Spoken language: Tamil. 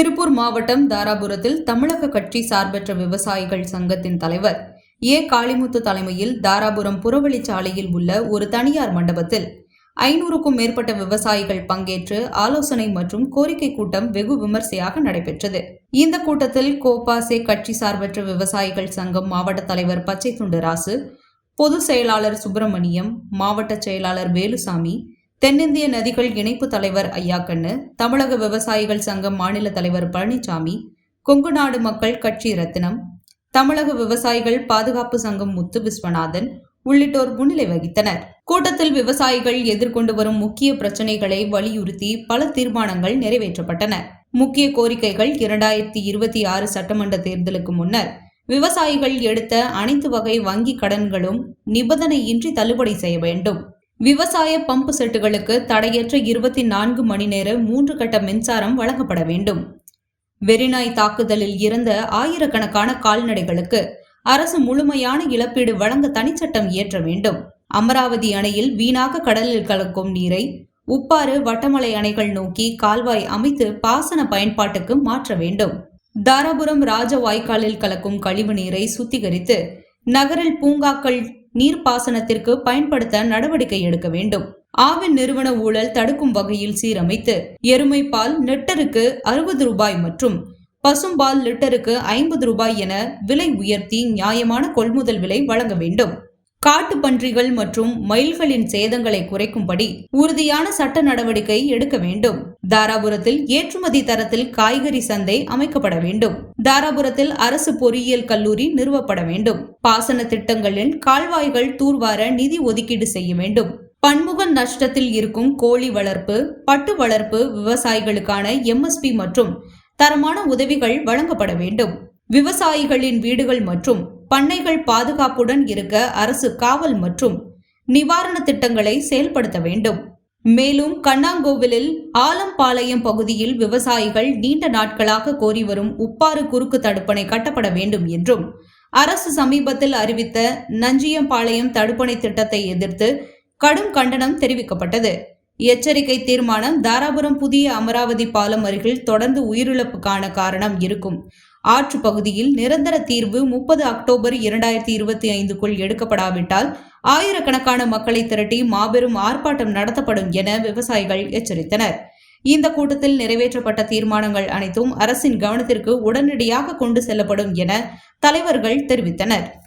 திருப்பூர் மாவட்டம் தாராபுரத்தில் தமிழக கட்சி சார்பற்ற விவசாயிகள் சங்கத்தின் தலைவர் ஏ. காளிமுத்து தலைமையில் தாராபுரம் புறவழிச்சாலையில் உள்ள ஒரு தனியார் மண்டபத்தில் ஐநூறுக்கும் மேற்பட்ட விவசாயிகள் பங்கேற்று ஆலோசனை மற்றும் கோரிக்கை கூட்டம் வெகு விமர்சையாக நடைபெற்றது. இந்த கூட்டத்தில் கோபாசே கட்சி சார்பற்ற விவசாயிகள் சங்கம் மாவட்ட தலைவர் பச்சை துண்டு ராசு பொதுச் செயலாளர் சுப்பிரமணியம் மாவட்ட செயலாளர் வேலுசாமி தென்னிந்திய நதிகள் இணைப்பு தலைவர் ஐயாக்கண்ணு தமிழக விவசாயிகள் சங்கம் மாநில தலைவர் பழனிசாமி கொங்கு நாடு மக்கள் கட்சி ரத்தினம் தமிழக விவசாயிகள் பாதுகாப்பு சங்கம் முத்து விஸ்வநாதன் உள்ளிட்டோர் முன்னிலை வகித்தனர். கூட்டத்தில் விவசாயிகள் எதிர்கொண்டு வரும் முக்கிய பிரச்சினைகளை வலியுறுத்தி பல தீர்மானங்கள் நிறைவேற்றப்பட்டன. முக்கிய கோரிக்கைகள் இரண்டாயிரத்தி இருபத்தி ஆறு சட்டமன்ற தேர்தலுக்கு முன்னர் விவசாயிகள் எடுத்த அனைத்து வகை வங்கி கடன்களும் நிபந்தனையின்றி தள்ளுபடி செய்ய வேண்டும். விவசாய பம்பு செட்டுகளுக்கு தடையற்ற இருபத்தி நான்கு மணி நேர மூன்று கட்ட மின்சாரம் வழங்கப்பட வேண்டும். வெறிநாய் தாக்குதலில் இறந்த ஆயிரக்கணக்கான கால்நடைகளுக்கு அரசு முழுமையான இழப்பீடு வழங்க தனிச்சட்டம் இயற்ற வேண்டும். அமராவதி அணையில் வீணாக கடலில் கலக்கும் நீரை உப்பாறு வட்டமலை அணைகள் நோக்கி கால்வாய் அமைத்து பாசன பயன்பாட்டுக்கு மாற்ற வேண்டும். தாராபுரம் ராஜ வாய்க்காலில் கலக்கும் கழிவு நீரை சுத்திகரித்து நகரில் பூங்காக்கள் நீர்ப்பாசனத்திற்கு பயன்படுத்த நடவடிக்கை எடுக்க வேண்டும். ஆவின் நிறுவன ஊழல் தடுக்கும் வகையில் சீரமைத்து எருமை பால் லிட்டருக்கு அறுபது ரூபாய் மற்றும் பசும்பால் லிட்டருக்கு ஐம்பது ரூபாய் என விலை உயர்த்தி நியாயமான கொள்முதல் விலை வழங்க வேண்டும். காட்டு பன்றிகள் மற்றும் மயில்களின் சேதங்களை குறைக்கும்படி உறுதியான சட்ட நடவடிக்கை எடுக்க வேண்டும். தாராபுரத்தில் ஏற்றுமதி தரத்தில் காய்கறி சந்தை அமைக்கப்பட வேண்டும். தாராபுரத்தில் அரசு பொறியியல் கல்லூரி நிறுவப்பட வேண்டும். பாசன திட்டங்களில் கால்வாய்கள் தூர்வார நிதி ஒதுக்கீடு செய்ய வேண்டும். பன்முக நஷ்டத்தில் இருக்கும் கோழி வளர்ப்பு பட்டு வளர்ப்பு விவசாயிகளுக்கான எம்எஸ்பி மற்றும் தரமான உதவிகள் வழங்கப்பட வேண்டும். விவசாயிகளின் வீடுகள் மற்றும் பண்ணைகள் பாதுகாப்புடன் இருக்க அரசு காவல் மற்றும் நிவாரண திட்டங்களை செயல்படுத்த வேண்டும். மேலும் கண்ணாங்கோவிலில் ஆலம்பாளையம் பகுதியில் விவசாயிகள் நீண்ட நாட்களாக கோரி வரும் உப்பாறு குறுக்கு தடுப்பணை கட்டப்பட வேண்டும் என்றும் அரசு சமீபத்தில் அறிவித்த நஞ்சியம்பாளையம் தடுப்பணை திட்டத்தை எதிர்த்து கடும் கண்டனம் தெரிவிக்கப்பட்டது. எச்சரிக்கை தீர்மானம் தாராபுரம் புதிய அமராவதி பாலம் அருகில் தொடர்ந்து உயிரிழப்புக்கான காரணம் இருக்கும். ஆற்று பகுதியில் நிரந்தர தீர்வு முப்பது அக்டோபர் இரண்டாயிரத்தி இருபத்தி ஐந்துக்குள் எடுக்கப்படாவிட்டால் ஆயிரக்கணக்கான மக்களை திரட்டி மாபெரும் ஆர்ப்பாட்டம் நடத்தப்படும் என விவசாயிகள் எச்சரித்தனர். இந்த கூட்டத்தில் நிறைவேற்றப்பட்ட தீர்மானங்கள் அனைத்தும் அரசின் கவனத்திற்கு உடனடியாக கொண்டு செல்லப்படும் என தலைவர்கள் தெரிவித்தனர்.